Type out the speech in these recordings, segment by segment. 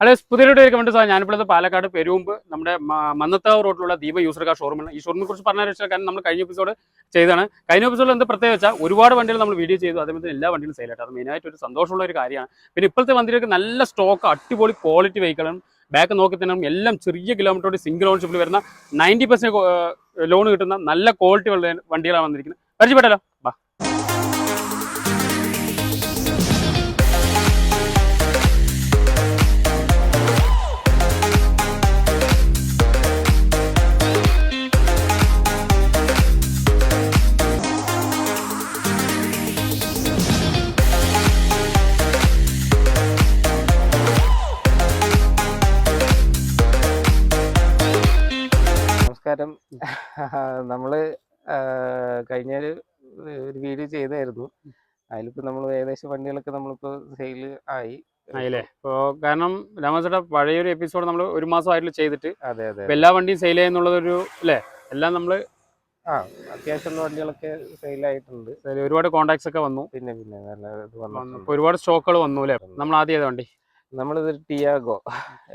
അല്ലെ പുതിയൊരു comment sir ഞാനിപ്പോൾ പാലക്കാട് പെരുമ്പ് നമ്മുടെ മന്നത്താവ് റോഡിലുള്ള ദീപ യൂസർ കാർ ഷോറൂമാണ് ഈ ഷോറൂമിനെ കുറിച്ച് പറഞ്ഞ വെച്ചാൽ കാരണം നമ്മൾ കഴിഞ്ഞ എപ്പിസോഡ് ചെയ്താണ് കഴിഞ്ഞ എപ്പിസോഡിൽ എന്ത് പ്രത്യേകത വെച്ചാൽ ഒരുപാട് വണ്ടികൾ നമ്മൾ വീഡിയോ ചെയ്തു. അതേപോലെ എല്ലാ വണ്ടികളും സെയിലായിട്ട് അത് മെയിനായിട്ട് ഒരു സന്തോഷമുള്ള ഒരു കാര്യമാണ്. പിന്നെ ഇപ്പോഴത്തെ വണ്ടികൾക്ക് നല്ല സ്റ്റോക്ക് അടിപൊളി ക്വാളിറ്റി വെഹിക്കളും ബാക്ക് നോക്കി തന്നെ എല്ലാം ചെറിയ കിലോമീറ്ററോട് സിംഗിൾ ഓൺഷിപ്പിൽ വരുന്ന നയന്റി പെർസെന്റ് ലോൺ കിട്ടുന്ന നല്ല ക്വാളിറ്റി വണ്ടികളാണ് വന്നിരിക്കുന്നത്. പരിചയപ്പെട്ടല്ലോ? ബാ. നമ്മൾ ആ, കഴിഞ്ഞ ഒരു ഒരു വീഡിയോ ചെയ്തായിരുന്നു. അതിലിപ്പോ നമ്മൾ ഏകദേശം വണ്ടികളൊക്കെ നമ്മളിപ്പോ സെയിൽ ആയി. ആയില്ലേ? ഇപ്പോൾ കാരണം രാമചേട്ടാ പഴയൊരു എപ്പിസോഡ് നമ്മൾ ഒരു മാസം ആയിട്ട് ചെയ്തിട്ട് അതെ അതെ എല്ലാ വണ്ടിയും സെയിൽ ചെയ്യുന്നുള്ളതൊരു അല്ലേ? എല്ലാം നമ്മൾ ആ അത്യാവശ്യമുള്ള വണ്ടികളൊക്കെ സെയിൽ ആയിട്ടുണ്ട്. ഒരുപാട് കോണ്ടാക്ട്സ് ഒക്കെ വന്നു. പിന്നെ പിന്നെ നല്ല ഇത് വന്നു. ഒരുപാട് സ്റ്റോക്കുകൾ വന്നു അല്ലേ? നമ്മൾ ആദ്യം ഏത് വണ്ടി? നമ്മളിത് ടിയാഗോ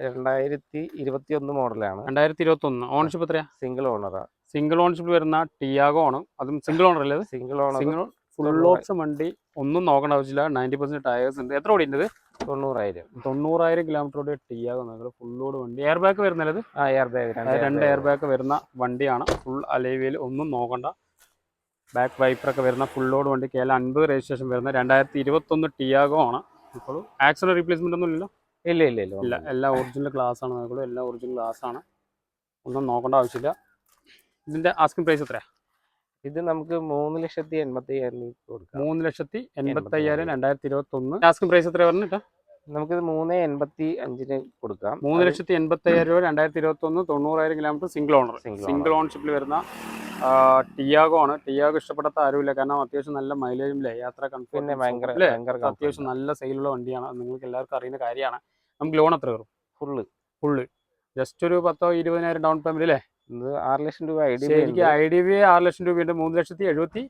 രണ്ടായിരത്തി ഇരുപത്തി ഒന്ന് മോഡലാണ് രണ്ടായിരത്തി ഇരുപത്തി ഒന്ന് ഓണർഷിപ്പ് എത്രയാ സിംഗിൾ ഓണറാ സിംഗിൾ ഓൺഷിപ്പ് വരുന്ന ടിയാഗോ ആണ്. അതും സിംഗിൾ ഓണർ അല്ലേ സിംഗിൾ ഓണർ സിംഗിൾ ഫുൾ തൊണ്ണൂറ്. ഓപ്ഷൻ വണ്ടി. ഒന്നും നോക്കേണ്ട ആവശ്യമില്ല. നയന്റി പെർസെന്റ് ടയേഴ്സ് ഉണ്ട്. എത്ര ഓടി ഉണ്ട് തൊണ്ണൂറായിരം. തൊണ്ണൂറായിരം കിലോമീറ്റർ ഓടി ടിയാഗോ നിങ്ങൾ ഫുൾ ലോഡ് വണ്ടി. എയർ ബാഗ് വരുന്നത് ആ എയർ ബാഗ് രണ്ട് എയർ ബാഗ് വരുന്ന വണ്ടിയാണ്. ഫുൾ അലേവിയിൽ ഒന്നും നോക്കണ്ട. ബാക്ക് വൈപ്പറൊക്കെ വരുന്ന ഫുൾ ലോഡ് വണ്ടി. കെ എൽ അൻപത് രജിസ്ട്രേഷൻ വരുന്ന രണ്ടായിരത്തി ഇരുപത്തൊന്ന് ടിയാഗോ ആണ്. ഇപ്പോൾ ആക്സിഡന്റ് റീപ്ലേസ്മെന്റ് ഒന്നും ഇല്ലല്ലോ? ഇല്ല ഇല്ല ഇല്ല. ഇല്ല. എല്ലാ ഒറിജിനൽ ക്ലാസ് ആണ്. നോക്കുള്ളൂ എല്ലാ ഒറിജിനൽ ക്ലാസ് ആണ്. ഒന്നും നോക്കേണ്ട ആവശ്യമില്ല. ഇതിന്റെ ആസ്കിംഗ് പ്രൈസ് എത്രയാ? ഇത് നമുക്ക് മൂന്ന് ലക്ഷത്തി എൺപത്തി അയ്യായിരം കൊടുക്കാം. മൂന്ന് ലക്ഷത്തി എൺപത്തി അയ്യായിരം രണ്ടായിരത്തി ഇരുപത്തി ഒന്ന് ആസ്കിംഗ് പ്രൈസ് എത്രയാ പറഞ്ഞിട്ടാ നമുക്ക് മൂന്ന് എൺപത്തി അഞ്ചിന് കൊടുക്കാം. മൂന്ന് ലക്ഷത്തി എൺപത്തി അയ്യായിരം രൂപ രണ്ടായിരത്തി ഇരുപത്തി ഒന്ന് തൊണ്ണൂറായിരം കിലോമീറ്റർ സിംഗിൾ ഓണർ സിംഗിൾ ഓണർഷിപ്പിൽ വരുന്ന ടിയാഗോ ആണ്. ടിയാഗോ ഇഷ്ടപ്പെടാത്ത ആരുമില്ല. കാരണം അത്യാവശ്യം നല്ല മൈലേജും ഇല്ലേ യാത്ര കൺഫ്യൂസ് ഭയങ്കര അത്യാവശ്യം നല്ല സെയിലുള്ള വണ്ടിയാണ്. നിങ്ങൾക്ക് എല്ലാവർക്കും അറിയുന്ന കാര്യമാണ്. നമുക്ക് ലോൺ എത്ര കയറും ഫുള്ള് ഫുള്ള് ജസ്റ്റ് ഒരു പത്തോ ഇരുപതിനായിരം ഡൗൺ പേയ്മെന്റ് അല്ലേ ആറ് ലക്ഷം രൂപ ഐ ഡി എനിക്ക് ഐ ഡി ബി ആറ് ലക്ഷം രൂപയുണ്ട് മൂന്ന് ലക്ഷത്തി എഴുപത്തി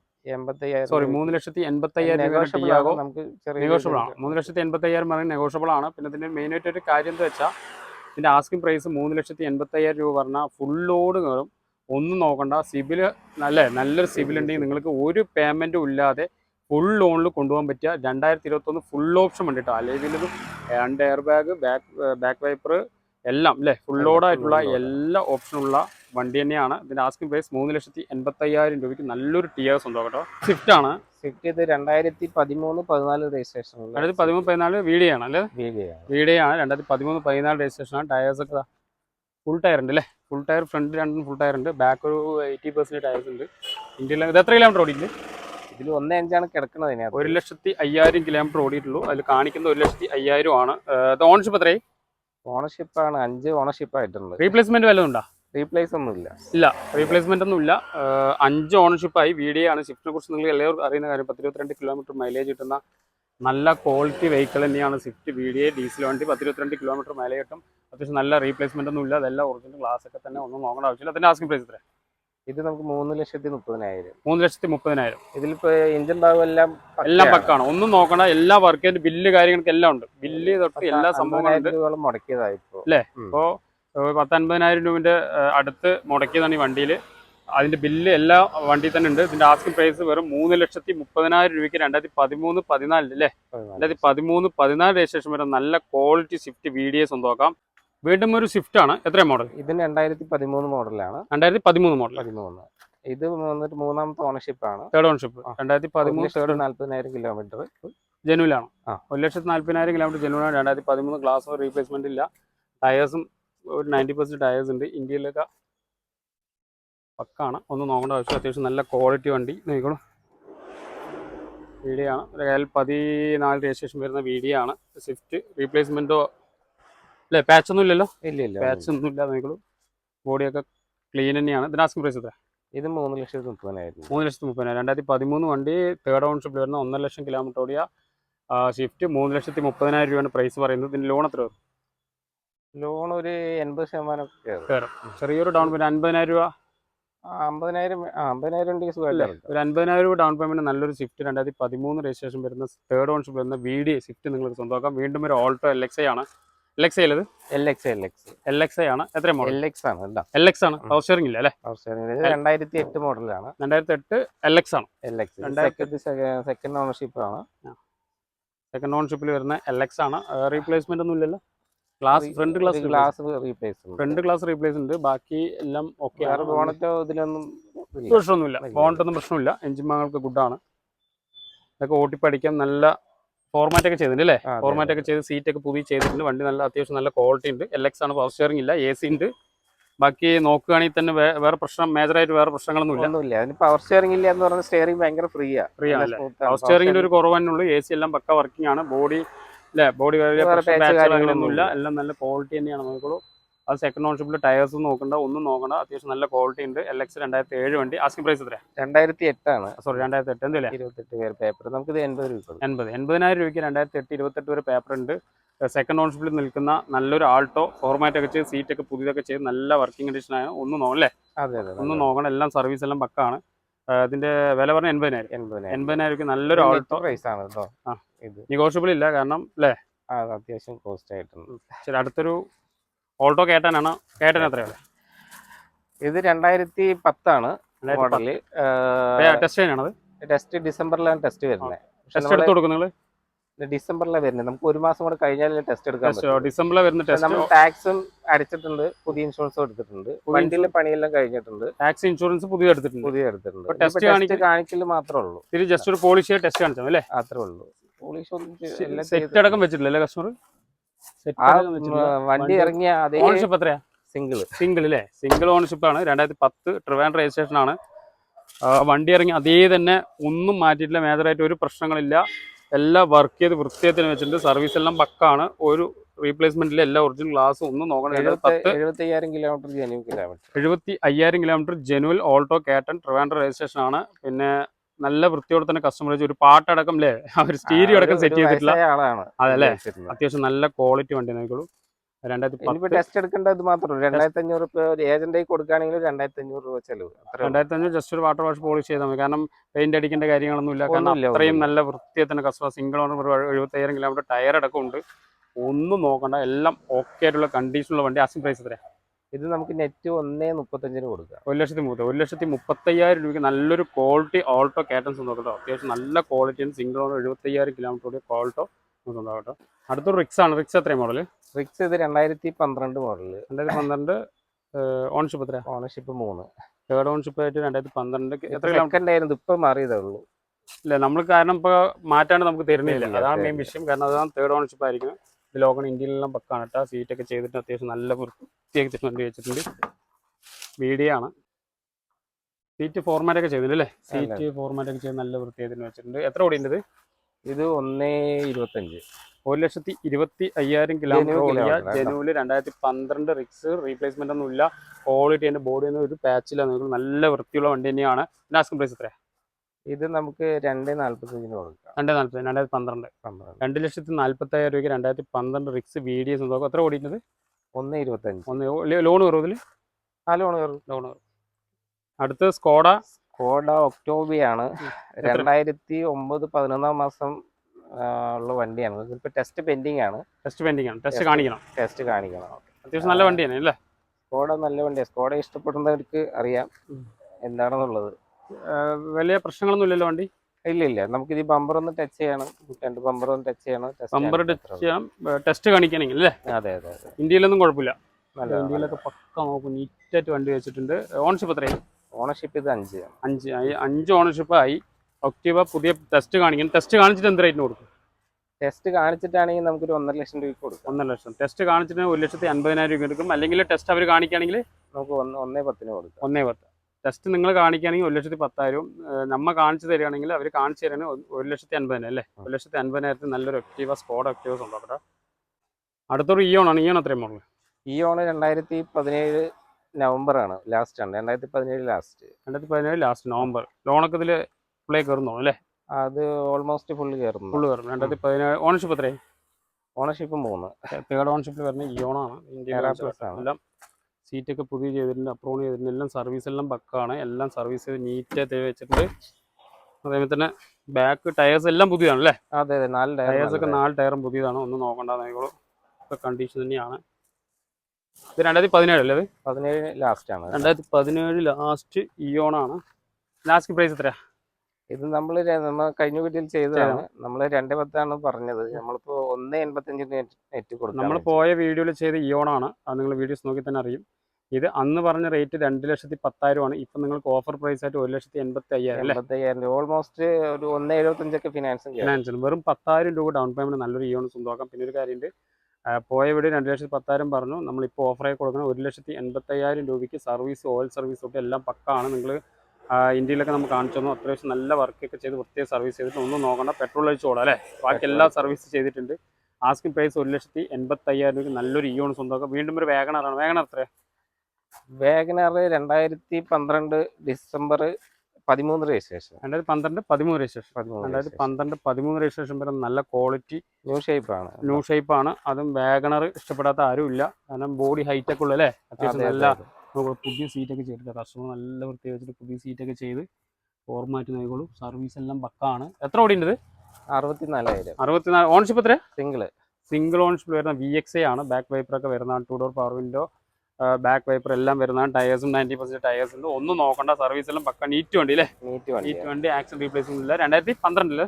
സോറി മൂന്ന് ലക്ഷത്തി എൺപത്തയ്യായിരം രൂപ. ടിയാഗോ നെഗോഷ്യബിൾ ആണ്. മൂന്ന് ലക്ഷത്തി എൺപത്തയ്യായിരം പറയുന്നത് നെഗോഷ്യബിൾ ആണ്. പിന്നെ ഇതിന്റെ മെയിൻ ആയിട്ട് ഒരു കാര്യം എന്താ വെച്ചാൽ ഇതിന്റെ ആസ്കിംഗ് പ്രൈസ് മൂന്ന് ലക്ഷത്തി എൺപത്തയ്യായിരം രൂപ പറഞ്ഞാൽ ഫുൾ ലോഡ് കയറും ഒന്നും നോക്കണ്ട. സിബിൽ നല്ല നല്ലൊരു സിബിൽ ഉണ്ടെങ്കിൽ നിങ്ങൾക്ക് ഒരു പേയ്മെന്റും ഇല്ലാതെ ഫുൾ ലോണിൽ കൊണ്ടുപോകാൻ പറ്റിയ രണ്ടായിരത്തി ഇരുപത്തൊന്ന് ഫുൾ ഓപ്ഷൻ വേണ്ടിട്ടോ അല്ലെങ്കിൽ രണ്ട് air bag back back wiper എല്ലാം അല്ലേ ഫുൾ ലോഡായിട്ടുള്ള. എല്ലാ ഓപ്ഷനുള്ള വണ്ടി തന്നെയാണ്. ഇതിന്റെ ആസ്കിംഗ് പ്രൈസ് മൂന്ന് ലക്ഷത്തി എൺപത്തി അയ്യായിരം രൂപയ്ക്ക് നല്ലൊരു ടിയർ ഉണ്ടോ കേട്ടോ? സ്വിഫ്റ്റ് ആണ്. സ്വിഫ്റ്റ് ഇത് രണ്ടായിരത്തി പതിമൂന്ന് പതിനാല് രജിസ്ട്രേഷൻ രണ്ടായിരത്തി പതിമൂന്ന് പതിനാല് വീഡിയാണ് ആണ് അല്ലേ? വീഡിയാണ് രണ്ടായിരത്തി പതിമൂന്ന് പതിനാല് രജിസ്ട്രേഷൻ ആണ്. ടയേഴ്സ് ഒക്കെ ഫുൾ ടയർ ഉണ്ട് അല്ലേ ഫുൾ ടയർ ഫ്രണ്ട് രണ്ടും ഫുൾ ടയർ ഉണ്ട്. ബാക്ക് ഒരു എയ്റ്റി പെർസെന്റ് ടയേഴ്സ് ഉണ്ട്. ഇന്ത്യയിൽ ഇത് എത്ര കിലോമീറ്റർ ഓടിയിട്ടുണ്ട്? ഇതിൽ ഒന്ന് അഞ്ചാണ് കിടക്കുന്നത് ഒരു ലക്ഷത്തി അയ്യായിരം കിലോമീറ്റർ ഓടിയിട്ടുള്ളൂ. അതിൽ കാണിക്കുന്ന ഒരു ലക്ഷത്തി അയ്യായിരം ആണ്. ഓൺഷിപ്പ് എത്രയായി? ഓണർഷിപ്പ് ആണ് അഞ്ച് ഓണർഷിപ്പ് ആയിട്ടുണ്ട് റീപ്ലേസ്മെന്റ് വല്ലതും ഉണ്ടോ? റീപ്ലേസ് ഒന്നും ഇല്ല ഇല്ല റീപ്ലേസ്മെന്റ് ഒന്നും ഇല്ല അഞ്ച് ഓണർഷിപ്പായി. വീഡിയോ ആണ് സ്വിഫ്റ്റിനെ കുറിച്ച് നിങ്ങൾ എല്ലാവർക്കും അറിയുന്ന കാര്യം പത്തിരുപത്തിരണ്ട് കിലോമീറ്റർ മൈലേജ് കിട്ടുന്ന നല്ല ക്വാളിറ്റി വെഹിക്കിൾ തന്നെയാണ് സ്വിഫ്റ്റ് വീഡിയോ ഡീസൽ വണ്ടി പത്തിരുപത്തിരണ്ട് കിലോമീറ്റർ മൈലേജ് കിട്ടും. അത്യാവശ്യം നല്ല റീപ്ലേസ്മെന്റ് ഒന്നും ഇല്ല അതെല്ലാം ഒറിജിനൽ ഗ്ലാസ് ഒക്കെ തന്നെ ഒന്നും നോക്കേണ്ട ആവശ്യമില്ല. അതിന്റെ ആസ്കിംഗ് പ്രൈസ് എത്ര ഇത് നമുക്ക് മൂന്ന് ലക്ഷത്തി മുപ്പതിനായിരം. മൂന്ന് ലക്ഷത്തി മുപ്പതിനായിരം. ഇതിലിപ്പോ എഞ്ചിൻ ഭാഗം എല്ലാം എല്ലാം. പക്കാണ്. ഒന്നും നോക്കണ്ട എല്ലാ വർക്കിന്റെ ബില്ല് കാര്യങ്ങൾക്ക് എല്ലാം ഉണ്ട്. ബില്ല് തൊട്ട് എല്ലാ സംഭവങ്ങളും മുടക്കിയതായി അല്ലേ? ഇപ്പോ പത്തൊൻപതിനായിരം രൂപന്റെ അടുത്ത് മുടക്കിയതാണ് ഈ വണ്ടിയിൽ അതിന്റെ ബില്ല് എല്ലാ വണ്ടി തന്നെ ഉണ്ട്. ഇതിന്റെ ആസ്കിംഗ് പ്രൈസ് വെറും മൂന്ന് ലക്ഷത്തി മുപ്പതിനായിരം രൂപയ്ക്ക് രണ്ടായിരത്തി പതിമൂന്ന് പതിനാലിൽ അല്ലേ? രണ്ടായിരത്തി പതിമൂന്ന് പതിനാല് രജിസ്ട്രേഷൻ വരെ നല്ല quality Swift V D S സ്വന്തമാക്കാം വീണ്ടും ഒരു സ്വിഫ്റ്റ് ആണ്. എത്ര മോഡൽ ഇതിന് രണ്ടായിരത്തി പതിമൂന്ന് മോഡലാണ് രണ്ടായിരത്തി പതിമൂന്ന് മോഡൽ പതിമൂന്ന്. ഇത് വന്നിട്ട് മൂന്നാമത്തെ ഓണർഷിപ്പ് ആണ്. Third ownership. രണ്ടായിരത്തി പതിമൂന്ന് തേർഡ് നാല്പതിനായിരം കിലോമീറ്റർ ജനുവിലാണ്. ഒരു ലക്ഷത്തി നാല്പതിനായിരം കിലോമീറ്റർ ജനുവിലാണ്. രണ്ടായിരത്തി പതിമൂന്ന് ഗ്ലാസ് റീപ്ലേസ്മെന്റ് ഇല്ല. ടയേഴ്സും ഒരു നയന്റി പെർസെന്റ് ടയേഴ്സ് ഉണ്ട്. ഇന്ത്യയിലൊക്കെ പക്കാണ്. ഒന്ന് നോക്കേണ്ട ആവശ്യം അത്യാവശ്യം നല്ല ക്വാളിറ്റി വണ്ടി. നോക്കിക്കോളൂ വീഡിയോ ആണ്. ഒരു കയ്യിൽ പതിനാല് രജിസ്ട്രേഷൻ വരുന്ന വീഡിയോ ആണ്. സ്വിഫ്റ്റ് റീപ്ലേസ്മെന്റോ അല്ലേ പാച്ച് ഒന്നും ഇല്ലല്ലോ? ഇല്ല ഇല്ല പാച്ച് ഒന്നും ഇല്ല നിങ്ങളും ബോഡിയൊക്കെ ക്ലീൻ തന്നെയാണ്. ഇതിന് ആസ്കിംഗ് പ്രൈസ് എത്ര? ഇത് മൂന്ന് ലക്ഷത്തി മുപ്പതിനായിരം മൂന്ന് ലക്ഷത്തി മുപ്പതിനായിരം. രണ്ടായിരത്തി പതിമൂന്ന് വണ്ടി തേർഡ് ഓൺഷിപ്പിൽ വരുന്ന ഒന്നര ലക്ഷം കിലോമീറ്റർ ഓടിയ സ്വിഫ്റ്റ് മൂന്ന് ലക്ഷത്തി മുപ്പതിനായിരം രൂപയാണ് പ്രൈസ് പറയുന്നത്. ഇതിന് ലോൺ എത്ര വരും? ലോൺ ഒരു എൺപത് ശതമാനം കയറും ചെറിയൊരു ഡൗൺ പേയ്മെന്റ് അൻപതിനായിരം രൂപ? അമ്പതിനായിരം അമ്പതിനായിരം ഒരു അൻപതിനായിരം രൂപ ഡൗൺ പേയ്മെന്റ് നല്ലൊരു സ്വിഫ്റ്റ് രണ്ടായിരത്തി പതിമൂന്ന് രജിസ്ട്രേഷൻ വരുന്ന തേർഡ് ഓൺഷിപ്പ് വരുന്ന വി ഡി സ്വിഫ്റ്റ് നിങ്ങൾക്ക് സ്വന്തമാക്കാം. വീണ്ടും ഒരു ഓൾട്ടോ എൽ എക്സ് ആണ്. എൽ എക്സ് ഐ ഇത്? L X L X L X ആണ്. എത്ര മോഡൽ എൽ എക്സ് ആണ് കേട്ടോ എൽ എക്സ് ആണ്. പവർ സ്റ്റിയറിംഗ് ഇല്ല അല്ലേ? പവർ സ്റ്റിയറിംഗ് ഇത് രണ്ടായിരത്തി എട്ട് മോഡലാണ് രണ്ടായിരത്തി എട്ട് എൽ എക്സ് ആണ് എൽ എക്സ് രണ്ടായിരത്തി- സെക്കൻഡ് സെക്കൻഡ് ഓണർഷിപ്പ് ആണ്. സെക്കൻഡ് ഓണർഷിപ്പിൽ വരുന്ന എൽ എക്സ് ആണ്. റീപ്ലേസ്മെന്റ് ഒന്നും ഇല്ലല്ലോ. Glass front glass glass replace front glass replace ഉണ്ട്. ബാക്കി എല്ലാം ഓക്കെ വേറെ ബോണറ്റോ ഇതിലൊന്നും. പ്രശ്നമൊന്നുമില്ല. പ്രശ്നമില്ല. എഞ്ചിൻ ഭാഗങ്ങൾക്ക് ഗുഡാണ് ഇതൊക്കെ ഓട്ടിപ്പടിക്കാൻ നല്ല ഫോർമാറ്റ് ഒക്കെ ചെയ്തിട്ടുണ്ട് അല്ലേ? ഫോർമാറ്റ് ഒക്കെ ചെയ്ത് സീറ്റ് ഒക്കെ പുതിയ ചെയ്തിട്ടുണ്ട്. വണ്ടി നല്ല അത്യാവശ്യം നല്ല ക്വാളിറ്റി ഉണ്ട്. എൽ എക്സ് ആണ് പവർ സ്റ്റിയറിംഗ് ഇല്ല എ സി ഉണ്ട്. ബാക്കി നോക്കുകയാണെങ്കിൽ തന്നെ വേറെ പ്രശ്നം മേജറായിട്ട് വേറെ പ്രശ്നങ്ങളൊന്നും ഇല്ല. പവർ സ്റ്റിയറിംഗ് ഇല്ല എന്ന് പറഞ്ഞാൽ സ്റ്റിയറിംഗ് ഭയങ്കര ഫ്രീ ആ. ഫ്രീ ആണ് പവർ സ്റ്റിയറിംഗിന്റെ ഒരു കുറവന്നുള്ളൂ എ സി എല്ലാം പക്ക വർക്കിംഗ് ആണ്. ബോഡി അല്ലേ ബോഡി അങ്ങനെയൊന്നും ഇല്ല. എല്ലാം നല്ല ക്വാളിറ്റി തന്നെയാണ് നോക്കുള്ളൂ അത് സെക്കൻഡ് ഓൺഷിപ്പിൽ ടയേഴ്സ് നോക്കണ്ട ഒന്നും നോക്കണ്ട. അത്യാവശ്യം നല്ല ക്വാളിറ്റി ഉണ്ട്. എൽ എക്സ് രണ്ടായിരത്തി ഏഴ് വണ്ടി. ആസ്കിംഗ് പ്രൈസ് എത്ര രണ്ടായിരത്തി എട്ടാണ് സോറി രണ്ടായിരത്തി എട്ട് എന്തല്ലേ ഇരുപത്തെട്ട് പേര് പേപ്പർ നമുക്ക് എൺപത് രൂപ. എൺപത്. എൺപതിനായിരം രൂപയ്ക്ക് രണ്ടായിരത്തി എട്ട് ഇരുപത്തെട്ട് വരെ പേപ്പർ ഉണ്ട്. സെക്കൻഡ് ഓൺഷിപ്പിൽ നിൽക്കുന്ന നല്ലൊരു ആൾട്ടോ ഫോർമാറ്റ് ഒക്കെ ചെയ്ത് സീറ്റ് ഒക്കെ പുതിയതൊക്കെ ചെയ്ത് നല്ല വർക്കിംഗ് കണ്ടീഷൻ ഒന്ന് ഒന്നും നോക്കല്ലേ അതെ അതെ ഒന്ന് നോക്കണം. എല്ലാം സർവീസ് എല്ലാം പക്കാണ്. അതിന്റെ വില പറഞ്ഞ എൺപതിനായിരം. എൺപതിനായിരം. എൺപതിനായിരം നല്ലൊരു ആൾട്ടോ. പ്രൈസ് ആണ് കേട്ടോ ആ. ഇത്. നെഗോഷ്യബിൾ ഇല്ല കാരണം അല്ലേ? അത്യാവശ്യം കോസ്റ്റ് ആയിട്ടുണ്ട്. അടുത്തൊരു ഓൾട്ടോ കേട്ടാനാണ്? കേട്ടൻ എത്രയാണ് ഇത് രണ്ടായിരത്തി പത്താണ് മോഡൽ. ടെസ്റ്റ് ടെസ്റ്റ് ഡിസംബറിലാണ് ടെസ്റ്റ് വരുന്നത് ടെസ്റ്റ് എടുത്ത് കൊടുക്കും നിങ്ങൾ ഡിസംബറിലാണ് വരുന്നത് നമുക്ക് ഒരു മാസം കൂടെ കഴിഞ്ഞാൽ ടെസ്റ്റ് എടുക്കാൻ ഡിസംബറിലെ വരുന്ന ടെസ്റ്റ് നമ്മൾ ടാക്സും അടച്ചിട്ടുണ്ട്. പുതിയ ഇൻഷുറൻസും എടുത്തിട്ടുണ്ട്. വണ്ടിയിലെ പണിയെല്ലാം കഴിഞ്ഞിട്ടുണ്ട്. ടാക്സ് ഇൻഷുറൻസ് പുതിയ എടുത്തിട്ടുണ്ട്. പുതിയ എടുത്തിട്ടുണ്ട്. ടെസ്റ്റ് കാണിക്ക- കാണിക്കൽ മാത്രമേ ഉള്ളൂ. ഇത് ജസ്റ്റ് ഒരു പോളിഷ് ടെസ്റ്റ് കാണിച്ചാൽ അല്ലേ? അത്രേ ഉള്ളൂ. പോളിഷ് ഒന്നും സെറ്റ് അടക്കം വെച്ചിട്ടില്ല അല്ലേ കസ്റ്റമർ വണ്ടി ഇറങ്ങിയ അതേ ഓണർഷിപ്പ് എത്രയാ? സിംഗിൾ സിംഗിൾ അല്ലേ സിംഗിൾ ഓണർഷിപ്പ് ആണ്. രണ്ടായിരത്തി പത്ത് ട്രിവാൻഡ് രജിസ്ട്രേഷൻ ആണ്. വണ്ടി ഇറങ്ങി അതേ തന്നെ ഒന്നും മാറ്റിയിട്ടില്ല. മേജറായിട്ട് ഒരു പ്രശ്നങ്ങളില്ല. എല്ലാം വർക്ക് ചെയ്ത് വൃത്തിയത്തിന് വെച്ചിട്ടുണ്ട്. സർവീസ് എല്ലാം പക്കാണ്. ഒരു റീപ്ലേസ്മെന്റിൽ എല്ലാ ഒറിജിനൽ ഗ്ലാസ് ഒന്നും നോക്കണം എഴുപത്തി അയ്യായിരം കിലോമീറ്റർ ജനുവൽ ഓൾട്ടോ കാറ്റൺ ട്രിവാൻഡ്രം രജിസ്ട്രേഷൻ ആണ്. പിന്നെ നല്ല വൃത്തിയോടെ തന്നെ കസ്റ്റമർ ഒരു പാട്ടടക്കം അല്ലേ ഒരു സ്റ്റീരിയോ അടക്കം സെറ്റ് ചെയ്തിട്ടില്ല. ആളാണ്. അതല്ലേ? അത്യാവശ്യം നല്ല ക്വാളിറ്റി വണ്ടി ഇനിയിപ്പോ ടെസ്റ്റ് എടുക്കേണ്ടത് മാത്രമേ രണ്ടായിരത്തി അഞ്ഞൂറ് ഒരു ഏജന്റായി കൊടുക്കുകയാണെങ്കിൽ രണ്ടായിരത്തി അഞ്ഞൂറ് രൂപ ചെലവ്. രണ്ടായിരത്തി ജസ്റ്റ് ഒരു വാട്ടർ വാഷ് പോളിഷ് ചെയ്താൽ മതി. കാരണം പെയിന്റ് അടിക്കേണ്ട കാര്യങ്ങളൊന്നും ഇല്ല. കാരണം അത്രയും നല്ല വൃത്തിയെ തന്നെ കസ്റ്റമർ സിംഗിൾ ഓണർ ഒരു എഴുപത്തയ്യായിരം കിലോമീറ്റർ ടയർ അടക്കം ഉണ്ട്. ഒന്നും നോക്കണ്ട. എല്ലാം ഓക്കെ ആയിട്ടുള്ള കണ്ടീഷനുള്ള വണ്ടി അസിം പ്രൈസ് എത്രയാ? ഇത് നമുക്ക് നെറ്റ് ഒന്നേ മുപ്പത്തഞ്ചിന് കൊടുക്കുക ഒരു ലക്ഷത്തി മുപ്പത്തി ഒരു ലക്ഷത്തി മുപ്പത്തയ്യായിരം രൂപയ്ക്ക് നല്ലൊരു ക്വാളിറ്റി ഓൾട്ടോ കാറ്റൻസ് നോക്കട്ടോ അത്യാവശ്യം നല്ല ക്വാളിറ്റിയും സിംഗിൾ ഓണർ എഴുപത്തയ്യായിരം കിലോമീറ്റർ ഓൾട്ടോ ഉണ്ടാകട്ടോ അടുത്തൊരു റിക്സ് ആണ്. റിക്സ് എത്രയും മോഡൽ റിക്സ് ഇത് രണ്ടായിരത്തി പന്ത്രണ്ട് മോഡൽ രണ്ടായിരത്തി പന്ത്രണ്ട് ഓൺഷിപ്പ് എത്രയാണ് ഓണർഷിപ്പ് മൂന്ന്. തേർഡ് ഓണർഷിപ്പ് ആയിട്ട് രണ്ടായിരത്തി പന്ത്രണ്ട് എത്ര കിലോമീറ്റർ ഇപ്പൊ മാറിയതേ ഉള്ളൂ. ഇല്ല നമ്മൾ കാരണം ഇപ്പോൾ മാറ്റാണ്ട് നമുക്ക് തരുന്നില്ല. അതാണ് മെയിൻ വിഷയം. കാരണം അതാണ് തേർഡ് ഓണർഷിപ്പ് ആയിരിക്കും ലോകൺ ഇന്ത്യയിലെല്ലാം പക്കാണ് കേട്ടോ. സീറ്റൊക്കെ ചെയ്തിട്ട് അത്യാവശ്യം നല്ല വൃത്തിയാക്കി വണ്ടി വെച്ചിട്ടുണ്ട്. വീഡിയോ ആണ്. സീറ്റ് ഫോർമാറ്റ് ഒക്കെ ചെയ്തിട്ടുണ്ട് അല്ലേ? സീറ്റ് ഫോർമാറ്റ് ഒക്കെ ചെയ്ത് നല്ല വൃത്തിയാക്കി വെച്ചിട്ടുണ്ട്. എത്ര ഓടിയുണ്ട് ഇത്? ഇത് ഒന്നേ ഇരുപത്തഞ്ച്. ഒരു ലക്ഷത്തി ഇരുപത്തി അയ്യായിരം കിലോമീറ്റർ ഓടിയ kilometer, രണ്ടായിരത്തി പന്ത്രണ്ട് റിക്സ് റീപ്ലേസ്മെന്റ് ഒന്നും ഇല്ല ക്വാളിറ്റി അതിന്റെ ബോഡി ഒന്നും ഒരു പാച്ചില്ല നിങ്ങൾക്ക് നല്ല വൃത്തിയുള്ള വണ്ടി തന്നെയാണ്. ലാസ്റ്റ് പ്രൈസ് എത്രയാ? ഇത് നമുക്ക് രണ്ട് നാല്പത്തഞ്ചിന് കൊടുക്കാം. രണ്ട് നാൽപ്പത് രണ്ടായിരത്തി പന്ത്രണ്ട്. പന്ത്രണ്ട്. രണ്ട് ലക്ഷത്തി നാല്പത്തയ്യായിരം രൂപയ്ക്ക് രണ്ടായിരത്തി പന്ത്രണ്ട് റിക്സ് വി ഡി എസ് നോക്കാം എത്ര ഓടിക്കുന്നത് ഒന്ന് ഇരുപത്തഞ്ച്. ഒന്ന് ലോൺ കയറും ഇതിൽ ആ ലോൺ കയറും. ലോൺ കയറും. അടുത്ത് സ്കോഡ. സ്കോഡ ഒക്ടോബിയാണ്. രണ്ടായിരത്തി ഒമ്പത് പതിനൊന്നാം മാസം ഉള്ള വണ്ടിയാണ്. ഇപ്പൊ ടെസ്റ്റ് പെൻഡിങ് ആണ്. ടെസ്റ്റ് പെൻഡിങ് ആണ്. ടെസ്റ്റ് കാണിക്കണം. ടെസ്റ്റ് കാണിക്കണം. അത്യാവശ്യം നല്ല വണ്ടിയാണ് അല്ലേ? സ്കോഡ നല്ല വണ്ടിയാണ് സ്കോഡ ഇഷ്ടപ്പെടുന്നവർക്ക് അറിയാം എന്താണെന്നുള്ളത്. വലിയ പ്രശ്നങ്ങളൊന്നും ഇല്ലല്ലോ വണ്ടി? ഇല്ല ഇല്ല നമുക്കിത് ഇത് ബമ്പർ ഒന്ന് ടച്ച് ചെയ്യണം. രണ്ട് ബമ്പർ ഒന്ന് ടച്ച് ചെയ്യണം ബമ്പർ. ടച്ച് ചെയ്യാം ടെസ്റ്റ് കാണിക്കണമെങ്കിൽ അല്ലേ അതെ അതെ അതെ. ഇന്ത്യയിലൊന്നും കുഴപ്പമില്ല. നല്ല ഇന്ത്യയിലൊക്കെ പക്ക നോക്കും നീറ്റായിട്ട് വണ്ടി വെച്ചിട്ടുണ്ട്. ഓണർഷിപ്പ് എത്രയായി? ഓണർഷിപ്പ് ഇത് അഞ്ച് അഞ്ച് അഞ്ച് ഓണർഷിപ്പ് ആയി. ഒക്ടോബർ പുതിയ ടെസ്റ്റ് കാണിക്കണം. ടെസ്റ്റ് കാണിച്ചിട്ട് എന്ത് റേറ്റിന് കൊടുക്കും? ടെസ്റ്റ് കാണിച്ചിട്ടാണെങ്കിൽ നമുക്കൊരു ഒന്നര ലക്ഷം രൂപ കൊടുക്കും. ഒന്നര ലക്ഷം. ടെസ്റ്റ് കാണിച്ചിട്ട് ഒരു ലക്ഷത്തി അൻപതിനായിരം രൂപ കൊടുക്കും. അല്ലെങ്കിൽ ടെസ്റ്റ് അവർ കാണിക്കുകയാണെങ്കിൽ നമുക്ക് ഒന്ന് ഒന്നേ പത്തിന് കൊടുക്കും. ഒന്നേ പത്ത്. ടെസ്റ്റ് നിങ്ങൾ കാണിക്കുകയാണെങ്കിൽ ഒരു ലക്ഷത്തി പത്തായിരവും നമ്മൾ നമ്മ കാണിച്ചു തരികയാണെങ്കിൽ അവർ കാണിച്ചു തരുന്നത് ഒരു- ലക്ഷത്തി അൻപതിനായിരം അല്ലേ? ഒരു ലക്ഷത്തി അൻപതിനായിരത്തിന് നല്ലൊരു ഒക്ടീവ സ്കോഡ് ഒക്ടീവസ് ഉണ്ടോ കേട്ടോ അടുത്തൊരു ഇയോൺ ആണ് ഇയോൺ അത്രയും മോഡൽ ഓണ് രണ്ടായിരത്തി പതിനേഴ് നവംബർ ആണ് ലാസ്റ്റ് ആണ് രണ്ടായിരത്തി പതിനേഴ് ലാസ്റ്റ് രണ്ടായിരത്തി പതിനേഴ് ലാസ്റ്റ് നവംബർ. ലോണൊക്കെ ഇതിൽ പ്ലേ കയറുന്നോ അല്ലേ? അത് ഓൾമോസ്റ്റ് ഫുള്ള് കയറുന്നു. ഫുള്ള് കയറും. രണ്ടായിരത്തി പതിനേഴ് ഓണർഷിപ്പ് എത്രയായി? ഓണർഷിപ്പ് മൂന്ന്. തേർഡ് ഓണർഷിപ്പിൽ വരുന്ന ഇയോണാണ് ഇന്ത്യ. എല്ലാം സീറ്റൊക്കെ പുതിയ ചെയ്തിട്ടുണ്ട് അപ്രോൺ ചെയ്തിട്ടുണ്ട്. എല്ലാം സർവീസ് എല്ലാം പക്കാണ്. എല്ലാം സർവീസ് ചെയ്ത് നീറ്റായിട്ട് വെച്ചിട്ടുണ്ട്. അതേപോലെ തന്നെ ബാക്ക് ടയേഴ്സ് എല്ലാം പുതിയതാണ് അല്ലേ? അതെ അതെ നാല് ടയേഴ്സ് ഒക്കെ നാല് ടയറും പുതിയതാണ്. ഒന്നും നോക്കണ്ട നോക്കോളൂ പക്ക കണ്ടീഷൻ തന്നെയാണ്. ഇത് രണ്ടായിരത്തി പതിനേഴ് അല്ലേ ഇത്? പതിനേഴ് ലാസ്റ്റ് ആണ്. രണ്ടായിരത്തി പതിനേഴ് ലാസ്റ്റ് ഇയോണാണ് ലാസ്റ്റ് പ്രൈസ് എത്രയാ? ഇത് നമ്മൾ നമ്മൾ കഴിഞ്ഞ വീട്ടിൽ ചെയ്തതാണ്. നമ്മൾ രണ്ട് പത്താണ് പറഞ്ഞത്. നമ്മളിപ്പോ ഒന്ന് എൺപത്തഞ്ചിന് നെറ്റ് കൊടുത്തു നമ്മൾ പോയ വീഡിയോയിൽ ചെയ്ത ഇയോണാണ്. അത് നിങ്ങൾ വീഡിയോസ് നോക്കി തന്നെ അറിയും. ഇത് അന്ന് പറഞ്ഞ റേറ്റ് രണ്ട് ലക്ഷത്തി പത്തായിരമാണ്. ഇപ്പം നിങ്ങൾക്ക് ഓഫർ പ്രൈസ് ആയിട്ട് ഒരു ലക്ഷത്തി എൺപത്തി അയ്യായിരം എൺപത്തയ്യായിരം ഓൾമോസ്റ്റ് ഒരു ഒന്ന് എഴുപത്തഞ്ചൊക്കെ ഫിനാൻസും ചെയ്യും. ഫിനാൻസിന് വെറും പത്തായിരം രൂപ ഡൗൺ പേയ്മെന്റ് നല്ലൊരു ഇയോൺ സ്വന്തമാക്കാം. പിന്നെ ഒരു കാര്യമുണ്ട്. പോയ വീട് രണ്ട് ലക്ഷത്തി പത്തായിരം പറഞ്ഞു. നമ്മളിപ്പോൾ ഓഫറായി കൊടുക്കുന്നത് ഒരു ലക്ഷത്തി എൺപത്തയ്യായിരം രൂപയ്ക്ക് സർവീസ് ഓയിൽ സർവീസ് ഒക്കെ എല്ലാം പക്കാണ്. നിങ്ങൾ ഇന്ത്യയിലൊക്കെ നമുക്ക് കാണിച്ചു തന്നു. അത്യാവശ്യം നല്ല വർക്കൊക്കെ ചെയ്ത് പ്രത്യേക സർവീസ് ചെയ്തിട്ട് ഒന്നും നോക്കണ്ട പെട്രോൾ അടിച്ച് ഓടാം അല്ലേ? ബാക്കി എല്ലാ സർവീസ് ചെയ്തിട്ടുണ്ട്. ആസ്കിംഗ് പ്രൈസ് ഒരു ലക്ഷത്തി എൺപത്തയ്യായിരം രൂപയ്ക്ക് നല്ലൊരു ഇയോൺ സ്വന്തമാക്കാം. വീണ്ടും ഒരു വേഗണറാണ് വേഗണർ അത്ര വേഗനർ രണ്ടായിരത്തി പന്ത്രണ്ട് ഡിസംബർ പതിമൂന്ന് രജിസ്ട്രേഷൻ രണ്ടായിരത്തി പന്ത്രണ്ട് പതിമൂന്ന് രജിസ്ട്രേഷൻ രണ്ടായിരത്തി പന്ത്രണ്ട് പതിമൂന്ന് രജിസ്ട്രേഷൻ വരെ നല്ല ക്വാളിറ്റി ന്യൂ ഷേപ്പ് ആണ്. ന്യൂ ഷേപ്പാണ് അതും വാഗണർ ഇഷ്ടപ്പെടാത്ത ആരും ഇല്ല കാരണം ബോഡി ഹൈറ്റൊക്കെ ഒക്കെ ഉള്ള അല്ലേ അത്യാവശ്യം നല്ല നമുക്ക് പുതിയ സീറ്റൊക്കെ ചെയ്തിട്ട് കസ്റ്റമർ നല്ല വൃത്തി വെച്ചിട്ട് പുതിയ സീറ്റൊക്കെ ചെയ്ത് ഫോർമാറ്റ് നോക്കിക്കോളൂ സർവീസ് എല്ലാം പക്കാണ്. എത്ര ഓടി ഉണ്ട് അറുപത്തിനാലായിരം. അറുപത്തിനാല്. ഓൺഷിപ്പ് എത്ര സിംഗിൾ സിംഗിൾ ഓൺഷിപ്പ് വരുന്ന വി എക്സ് എ ആണ്. ബാക്ക് വൈപ്പറൊക്കെ വരുന്നതാണ് two door power window back wiper എല്ലാം വരുന്നതാണ് ടയേഴ്സും നയന്റി പെർസെന്റ് ടയേഴ്സ് ഉണ്ട്. ഒന്നും നോക്കണ്ട. സർവീസ് എല്ലാം പക്ക. നീറ്റ് വണ്ടി അല്ലേ? നീറ്റ് വണ്ടി നീറ്റ് വണ്ടി. ആക്സൺ റീപ്ലേസിംഗ് ഇല്ല. രണ്ടായിരത്തി പന്ത്രണ്ടിൽ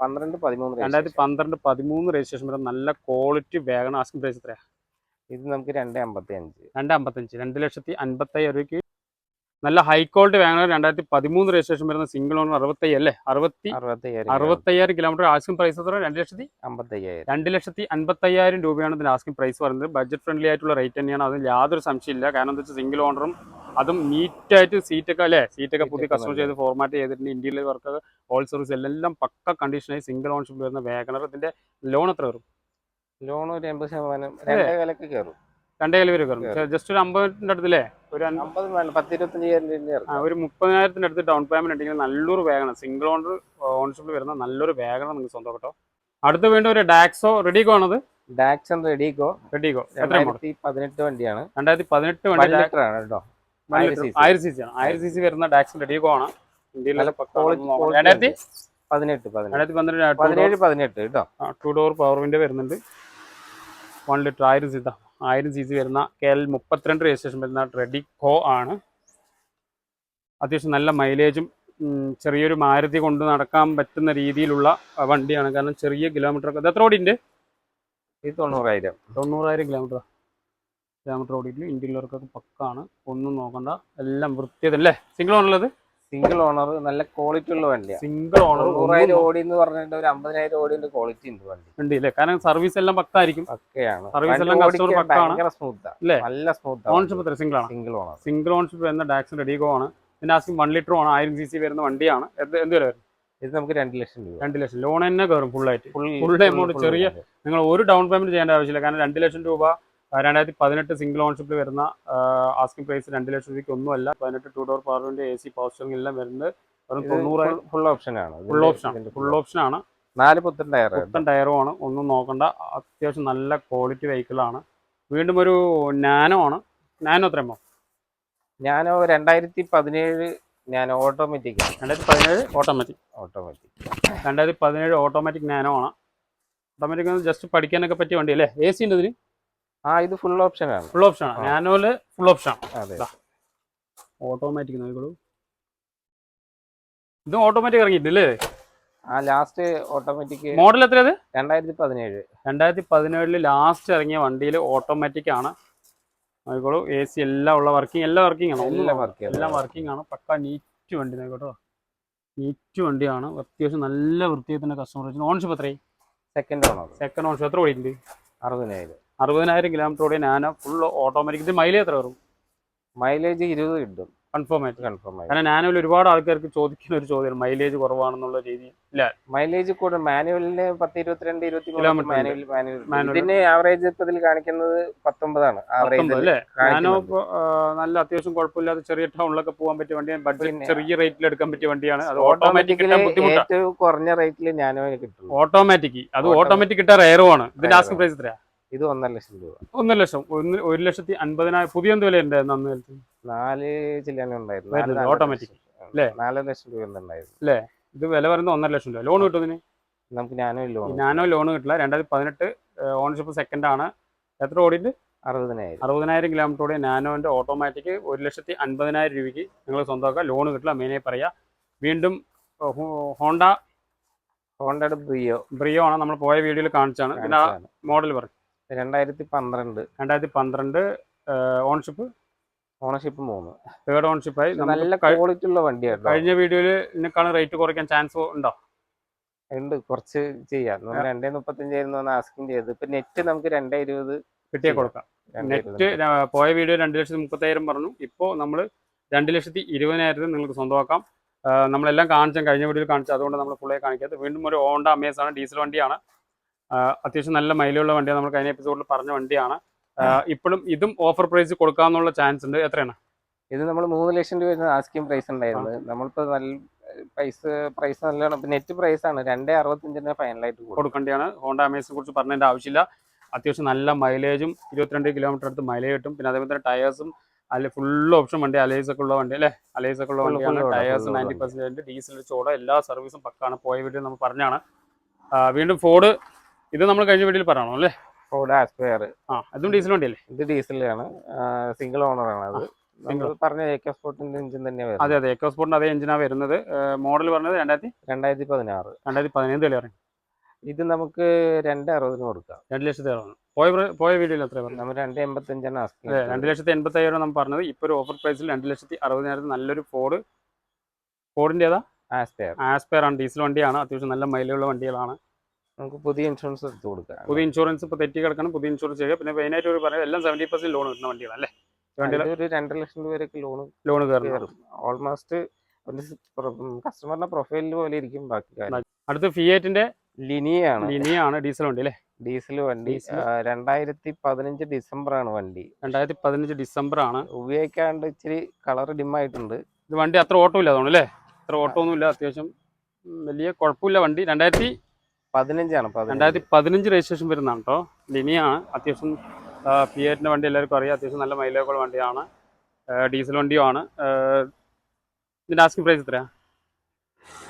പന്ത്രണ്ട് പതിമൂന്ന് രണ്ടായിരത്തി പന്ത്രണ്ട് പതിമൂന്ന് രജിസ്ട്രേഷൻ വരുന്ന നല്ല ക്വാളിറ്റി വേഗം ആസ്കിംഗ് പ്രൈസ് എത്രയാണ് ഇത് നമുക്ക് രണ്ട് അമ്പത്തി അഞ്ച് രണ്ട് അമ്പത്തഞ്ച് രണ്ട് ലക്ഷത്തി അൻപത്തയ്യായിരം രൂപയ്ക്ക് നല്ല ഹൈ ക്വാളിറ്റി വാങ്ങണ രണ്ടായിരത്തി പതിമൂന്ന് രജിസ്ട്രേഷൻ വരുന്ന സിംഗിൾ ഓണർ അറുപത്തയ്യ അല്ലേ? അറുപത്തി അറുപത്തയ്യായിരം കിലോമീറ്റർ ആസ്കിംഗ് പ്രൈസ് എത്ര രണ്ട് ലക്ഷത്തി അമ്പത്തയ്യായിരം. രണ്ട് ലക്ഷത്തി അൻപത്തയ്യായിരം രൂപയാണ് ഇതിന് ആസ്കിംഗ് പ്രൈസ് പറയുന്നത് ബഡ്ജറ്റ് ഫ്രണ്ട്ലി ആയിട്ടുള്ള റേറ്റ് തന്നെയാണ്. അതിൽ യാതൊരു സംശയമില്ല കാരണം എന്താ വെച്ചാൽ സിംഗിൾ ഓണറും അതും നീറ്റായിട്ട് സീറ്റൊക്കെ അല്ലേ? സീറ്റൊക്കെ പുതിയ കസ്റ്റമർ ചെയ്ത് ഫോർമാറ്റ് ചെയ്തിട്ടുണ്ട്. ഇന്ത്യയിലെ വർക്ക് ഓൾ സർവീസ് എല്ലാം പക്ക കണ്ടീഷനായി സിംഗിൾ ഓണർഷിപ്പ് വരുന്ന വേഗണർ ഇതിന്റെ ലോൺ എത്ര വരും? ലോൺ ഒരു എൺപത് ശതമാനം. രണ്ടേ വിലക്ക് കയറും രണ്ടേ കല വരെ കയറും ജസ്റ്റ് ഒരു അമ്പതിന്റെ അടുത്തില്ലേ? ഒരു അമ്പത് പത്ത് ഇരുപത്തഞ്ചായിരം ഒരു മുപ്പതിനായിരത്തിന്റെ അടുത്ത് ഡൗൺ പേയ്മെന്റ് ഉണ്ടെങ്കിൽ നല്ലൊരു വേഗണം സിംഗിൾ ഓണർ ഓണർഷിപ്പിൽ വരുന്ന നല്ലൊരു വേഗണം നിങ്ങൾക്ക് സ്വന്തം കേട്ടോ അടുത്ത വീണ്ടും ഒരു ഡാക്സോ റെഡിഗോ ആണത്. ഡാക്സൺ റെഡിഗോ റെഡിഗോ രണ്ടായിരത്തി പതിനെട്ട് വണ്ടിയാണ്. രണ്ടായിരത്തി പതിനെട്ട് വണ്ടി ആണ് കേട്ടോ. ആയിരം. C C. ആണ്. ആയിരം സി സി വരുന്ന ഡാക്സൺ റെഡിഗോ ആണ്. quality രണ്ടായിരത്തി പതിനെട്ട് പതിനെട്ട്. പതിനേഴ് പതിനെട്ട് കേട്ടോ. ടു ഡോർ പവർ വിൻഡോ വരുന്നുണ്ട്. വൺ ലിറ്റർ ആയിരം സി ആയിരം സി സി വരുന്ന കെ എൽ മുപ്പത്തിരണ്ട് രജിസ്ട്രേഷൻ വരുന്ന റെഡി കോ ആണ്. അത്യാവശ്യം നല്ല മൈലേജും ചെറിയൊരു മാരുതി കൊണ്ട് നടക്കാൻ പറ്റുന്ന രീതിയിലുള്ള വണ്ടിയാണ്. കാരണം ചെറിയ കിലോമീറ്റർ ഒക്കെ. ഇത് എത്ര ഓടിന്റെ ഇത് തൊണ്ണൂറായിരം. തൊണ്ണൂറായിരം കിലോമീറ്റർ കിലോമീറ്റർ ഓടിയിട്ട് ഇന്ത്യയിലുള്ളവർക്കൊക്കെ പക്കാണ്. ഒന്നും നോക്കണ്ട. എല്ലാം വൃത്തിയതല്ലേ സിംഗിൾ ഓണുള്ളത് സിംഗിൾ ഓണർ നല്ല ക്വാളിറ്റി ഉള്ള വണ്ടിയാണ് സിംഗിൾ ഓണർ നൂറായിരം ഓടി എന്ന് പറഞ്ഞിട്ട് ഒരു അമ്പതിനായിരം ഓടിന്റെ ക്വാളിറ്റി ഉണ്ട് വണ്ടി. ഉണ്ട് ഇല്ലേ കാരണം സർവീസ് എല്ലാം പക്കായിരിക്കും. പക്കയാണ്. സർവീസ് എല്ലാം കസ്റ്റമർ പക്കാണ്. ഭയങ്കര സ്മൂത്ത് അല്ലേ? നല്ല സ്മൂത്ത് ഓൺഷിപ്പ് എത്ര സിംഗിൾ ആണ്. സിംഗിൾ ഓണർ സിംഗിൾ ഓൺഷിപ്പ് എന്ന ഡാക്സ് റെഡിഗോ ആണ്. ഇതിന്റെ ആസ്കിംഗ് വൺ ലിറ്റർ ആണ്. ആയിരം സി സി വരുന്ന വണ്ടിയാണ്. എന്ത് എന്ത് വില വരും? ഇത് നമുക്ക് രണ്ട് ലക്ഷം രൂപ. രണ്ട് ലക്ഷം. ലോൺ തന്നെ കയറും ഫുൾ ആയിട്ട്. ഫുൾ full ചെറിയ- നിങ്ങൾ ഒരു ഡൗൺ പേയ്മെന്റ് ചെയ്യേണ്ട ആവശ്യമില്ല. കാരണം രണ്ട് ലക്ഷം രൂപ രണ്ടായിരത്തി പതിനെട്ട് സിംഗിൾ ഓൺഷിപ്പിൽ വരുന്ന ആസ്കിംഗ് പ്രൈസ് രണ്ട് ലക്ഷം രൂപയ്ക്ക് ഒന്നുമല്ല. പതിനെട്ട് ടു ഡോർ പവറിന്റെ എ സി പവർ സ്റ്റിയറിംഗ് എല്ലാം വരുന്നത് വെറും ഇത് ഫുൾ ആണ്. ഫുൾ ഓപ്ഷൻ ഫുൾ ഓപ്ഷൻ ആണ്. നാല് പുത്തൻ ടയർ പുത്തൻ ടയറും ആണ്. ഒന്നും നോക്കണ്ട. അത്യാവശ്യം നല്ല ക്വാളിറ്റി വെഹിക്കിളാണ് വീണ്ടും ഒരു നാനോ ആണ്. നാനോ എത്രയുമോ ഞാനോ രണ്ടായിരത്തി പതിനേഴ് ഞാൻ ഓട്ടോമാറ്റിക് രണ്ടായിരത്തി പതിനേഴ് ഓട്ടോമാറ്റിക് ഓട്ടോമാറ്റിക് രണ്ടായിരത്തി പതിനേഴ് ഓട്ടോമാറ്റിക് നാനോ ആണ്. ഓട്ടോമാറ്റിക് ജസ്റ്റ് പഠിക്കാനൊക്കെ പറ്റിയ വണ്ടി അല്ലേ? എ സി ഉണ്ട് ഇതിന്? ആ ഇത് ഫുൾ ഓപ്ഷൻ ആണ്. ഫുൾ ഓപ്ഷൻ ആണ്. മാനുവൽ ഫുൾ ഓപ്ഷൻ അതെ. ഓട്ടോമാറ്റിക് നോക്കിക്കോളൂ. ഇത് ഓട്ടോമാറ്റിക് ഇറങ്ങിയിട്ടില്ലേ ആ ലാസ്റ്റ് ഓട്ടോമാറ്റിക് മോഡൽ എത്രയത് രണ്ടായിരത്തി പതിനേഴ് രണ്ടായിരത്തി പതിനേഴിൽ ലാസ്റ്റ് ഇറങ്ങിയ വണ്ടിയിൽ ഓട്ടോമാറ്റിക് ആണ്. നോക്കിക്കോളൂ. എ സി എല്ലാം ഉള്ള വർക്കിംഗ് എല്ലാം വർക്കിംഗ് ആണ്? എല്ലാം വർക്കിംഗ് ആണ്. പക്ക നീറ്റ് വണ്ടി നോക്കിക്കോട്ടോ. നീറ്റ് വണ്ടിയാണ്. അത്യാവശ്യം നല്ല വൃത്തിയിൽ തന്നെ കസ്റ്റമർ ഓൺഷിപ്പ് എത്രയും സെക്കൻഡ് ഓണർ സെക്കൻഡ് ഓൺഷിപ്പ് എത്ര ഓടിയിട്ടുണ്ട്? അറുപതിനായിരം. അറുപതിനായിരം കിലോമീറ്റർ ഓടിയ നാനോ ഫുൾ ഓട്ടോമാറ്റിക് ഇത് മൈലേജ് എത്ര വരും? മൈലേജ് ഇരുപത് കിട്ടും. കൺഫേം ആയിട്ട്. കൺഫേം ആയി കാരണം നാനോയിൽ ഒരുപാട് ആൾക്കാർക്ക് ചോദിക്കുന്ന ഒരു ചോദ്യം മൈലേജ് കുറവാണെന്നുള്ള രീതി. ഇല്ല. മൈലേജ് കൂടെ മാനുവലിന് പത്ത് ഇരുപത്തിരണ്ട് ഇരുപത്തി കിലോമീറ്റർ. മാനുവൽ ആവറേജ് ഇപ്പൊ ഇതിൽ കാണിക്കുന്നത് പത്തൊമ്പതാണ് പത്തൊമ്പത് ആവറേജ് നാനോ നല്ല അത്യാവശ്യം കുഴപ്പമില്ലാതെ ചെറിയ ടൗണിലൊക്കെ പോകാൻ പറ്റിയ വണ്ടിയാണ്. ബഡ്ജറ്റ് ചെറിയ റേറ്റിൽ എടുക്കാൻ പറ്റിയ വണ്ടിയാണ്. അത് ഓട്ടോമാറ്റിക് ഓട്ടോമാറ്റിക്കലി ഏറ്റവും കുറഞ്ഞ റേറ്റിൽ ഞാനോ കിട്ടും ഓട്ടോമാറ്റിക് അത് ഓട്ടോമാറ്റിക് കിട്ടാൻ റയറുമാണ് ഇതിന്റെ ആസ്ക് ആസ്കിംഗ് പ്രൈസ് എത്രയാ? ഇത് ഒന്നര ലക്ഷം രൂപ. ഒന്നര ലക്ഷം. ഒന്ന് ഒരു ലക്ഷത്തി അൻപതിനായിരം പുതിയ എന്ത് വില ഉണ്ടായിരുന്നു അന്ന് കാലത്ത് നാല് ചില്ലാനും ഉണ്ടായിരുന്നു. ഓട്ടോമാറ്റിക് നാല്. അല്ലേ? നാലര ലക്ഷം. രൂപ ഉണ്ടായിരുന്നു? ഇത് വില പറയുന്നത് ഒന്നര ലക്ഷം രൂപ. ലോൺ കിട്ടുന്നതിന് നമുക്ക് ഞാനോ ലോൺ നാനോ ലോൺ കിട്ടില്ല. രണ്ടായിരത്തി പതിനെട്ട് ഓണർഷിപ്പ് സെക്കൻഡ് ആണ്. എത്ര ഓടിയിട്ട്? അറുപതിനായിരം. അറുപതിനായിരം കിലോമീറ്റർ ഓടിയ നാനോന്റെ ഓട്ടോമാറ്റിക് ഒരു ലക്ഷത്തി അൻപതിനായിരം രൂപയ്ക്ക് നിങ്ങൾ സ്വന്തമാക്കുക. ലോൺ കിട്ടില്ല മെയിനായി പറയുക വീണ്ടും ഹോണ്ട ഹോണ്ടയുടെ ബ്രിയോ ബ്രിയോ ആണ്. നമ്മൾ പോയ വീഡിയോയിൽ കാണിച്ചാണ് പിന്നെ ആ മോഡൽ പറയും രണ്ടായിരത്തി പന്ത്രണ്ട് രണ്ടായിരത്തി പന്ത്രണ്ട് ഓണർഷിപ്പ് ഓണർഷിപ്പ് മൂന്ന് തേർഡ് ഓണർഷിപ്പായി നല്ല ക്വാളിറ്റി ഉള്ള വണ്ടിയാണ് കഴിഞ്ഞ വീഡിയോയിൽ ഇതിനേക്കാളും റേറ്റ് കുറയ്ക്കാൻ ചാൻസ് ഉണ്ടോ? ഉണ്ട്. കുറച്ച് ചെയ്യാം. നമ്മൾ രണ്ടേ മുപ്പത്തഞ്ചായിരുന്നു ആസ്കിങ് ചെയ്ത് ഇപ്പൊ നെറ്റ് നമുക്ക് രണ്ടേ ഇരുപത് കിട്ടിയാൽ കൊടുക്കാം. നെറ്റ് പോയ വീഡിയോ രണ്ട് ലക്ഷത്തി മുപ്പത്തായിരം പറഞ്ഞു. ഇപ്പോൾ നമ്മൾ രണ്ട് ലക്ഷത്തി ഇരുപതിനായിരത്തിന് നിങ്ങൾക്ക് സ്വന്തമാക്കാം. നമ്മളെല്ലാം കാണിച്ചാൽ കഴിഞ്ഞ വീഡിയോയിൽ കാണിച്ചു. അതുകൊണ്ട് നമ്മൾ ഫുള്ളായി കാണിക്കാത്തത്. വീണ്ടും ഒരു ഓണ്ട അമേസ് ആണ്. ഡീസൽ വണ്ടിയാണ്. അത്യാവശ്യം നല്ല മൈലുള്ള വണ്ടിയാണ്. നമ്മൾ കഴിഞ്ഞ എപ്പിസോഡിൽ പറഞ്ഞ വണ്ടിയാണ്. ഇപ്പോഴും ഇതും ഓഫർ പ്രൈസ് കൊടുക്കാന്നുള്ള ചാൻസ് ഉണ്ട്. എത്രയാണ്? ഇത് നമ്മൾ മൂന്ന് ലക്ഷം രൂപ ആസ്കിങ് പ്രൈസ് ഉണ്ടായിരുന്നത്. നമ്മളിപ്പോ നല്ല പ്രൈസ് പ്രൈസ് നല്ലതാണ് ഇപ്പൊ നെറ്റ് പ്രൈസ് ആണ്. രണ്ടേ അറുപത്തഞ്ചിന് ഫൈനലായിട്ട് കൊടുക്കും. കൊടുക്കേണ്ടതാണ് ഹോണ്ട അമേസിനെ കുറിച്ച് പറഞ്ഞതിന്റെ ആവശ്യമില്ല. അത്യാവശ്യം നല്ല മൈലേജും ഇരുപത്തിരണ്ട് കിലോമീറ്റർ അടുത്ത് മൈലേജ് കിട്ടും. പിന്നെ അതേപോലെ തന്നെ ടയേഴ്സും അല്ലെ ഫുൾ ഓപ്ഷൻ വണ്ടി അലൈസ് ഒക്കെ ഉള്ള വണ്ടി അല്ലേ? അലൈസ് ഒക്കെ ഉള്ള വണ്ടിയാണ്. ടയേഴ്സ് നയന്റി പെർസെന്റ് ഡീസൽ ചോട എല്ലാ സർവീസും പക്കാണ്. പോയ വീട്ടിൽ നമ്മൾ പറഞ്ഞാണ് വീണ്ടും ഫോർഡ് ഇത് നമ്മൾ കഴിഞ്ഞ വീട്ടിൽ പറയണോ അല്ലേ? ഫോർഡ് ആസ്പയർ ആ അതും ഡീസൽ വണ്ടിയല്ലേ? ഇത് ഡീസലാണ് സിംഗിൾ ഓണറാണ് അത്. പറഞ്ഞ സ്പോർട്ടിന്റെ എഞ്ചിൻ തന്നെ അതെ അതെ. എക്കോസ്പോർട്ടിന്റെ അതേ എഞ്ചിനാണ് വരുന്നത്. മോഡൽ പറഞ്ഞത് രണ്ടായിരത്തി? രണ്ടായിരത്തി പതിനാറ് രണ്ടായിരത്തി പതിനേഴ് തെളിയാറ് ഇത് നമുക്ക് രണ്ട് അറുപതിന് കൊടുക്കാം. രണ്ട് ലക്ഷത്തി അറുപത്. പോയ വീഡിയോയിൽ എത്ര പറഞ്ഞു നമ്മൾ രണ്ട് എൺപത്തഞ്ചാണ് അതെ രണ്ട് ലക്ഷത്തി എൺപത്തി അയ്യായിരം നമ്മൾ പറഞ്ഞത്. ഇപ്പോൾ ഒരു ഓഫർ പ്രൈസിൽ രണ്ട് ലക്ഷത്തി അറുപതിനായിരത്തി നല്ലൊരു ഫോർഡ് ഫോർഡിന്റെ ഏതാ ആസ്പയർ ആസ്പെയർ ആണ്. ഡീസൽ വണ്ടിയാണ്. അത്യാവശ്യം നല്ല മൈലുള്ള വണ്ടികളാണ്. നമുക്ക് പുതിയ ഇൻഷുറൻസ് എടുത്ത് കൊടുക്കാം. പുതിയ ഇൻഷുറൻസ് ഇപ്പോൾ തെറ്റി കിടക്കണം. പുതിയ ഇൻഷുറൻസ് ചെയ്യുക. പിന്നെ മെയിനായിട്ട് ഒരു പറയുന്നത് എല്ലാം സെവന്റി പെർസെന്റ് ലോൺ കിട്ടുന്ന വണ്ടികളല്ലേ ഒരു രണ്ടര ലക്ഷം രൂപ വരെയൊക്കെ ലോൺ ലോൺ കയറും. ഓൾമോസ്റ്റ് കസ്റ്റമറിന്റെ പ്രൊഫൈലിൽ പോലെ ഇരിക്കും ബാക്കി കാര്യം. അടുത്ത് ഫിയേറ്റിന്റെ ലിനിയാണ് ലിനിയാണ് ഡീസൽ വണ്ടി അല്ലേ? ഡീസൽ വണ്ടി. രണ്ടായിരത്തി പതിനഞ്ച് ഡിസംബർ ആണ് വണ്ടി. രണ്ടായിരത്തി പതിനഞ്ച് ഡിസംബർ ആണ് ഉപയോഗിക്കാണ്ട് ഇച്ചിരി കളർ ഡിം ആയിട്ടുണ്ട്. ഇത് വണ്ടി അത്ര ഓട്ടോ ഇല്ല അതുകൊണ്ട് അല്ലേ? അത്ര ഓട്ടോ ഒന്നും ഇല്ല അത്യാവശ്യം വലിയ കുഴപ്പമില്ല വണ്ടി. രണ്ടായിരത്തി പതിനഞ്ചാണ് പതിനഞ്ച്. രണ്ടായിരത്തി പതിനഞ്ച് രജിസ്ട്രേഷൻ വരുന്നതാണ് കേട്ടോ ലിനിയാണ് അത്യാവശ്യം ഫിയേറ്റിന്റെ വണ്ടി എല്ലാവർക്കും അറിയാം. അത്യാവശ്യം നല്ല മൈലേജ് ഉള്ള വണ്ടിയാണ്. ഡീസൽ വണ്ടിയുമാണ് ഇതിന്റെ ആസ്കിംഗ് പ്രൈസ് എത്രയാ?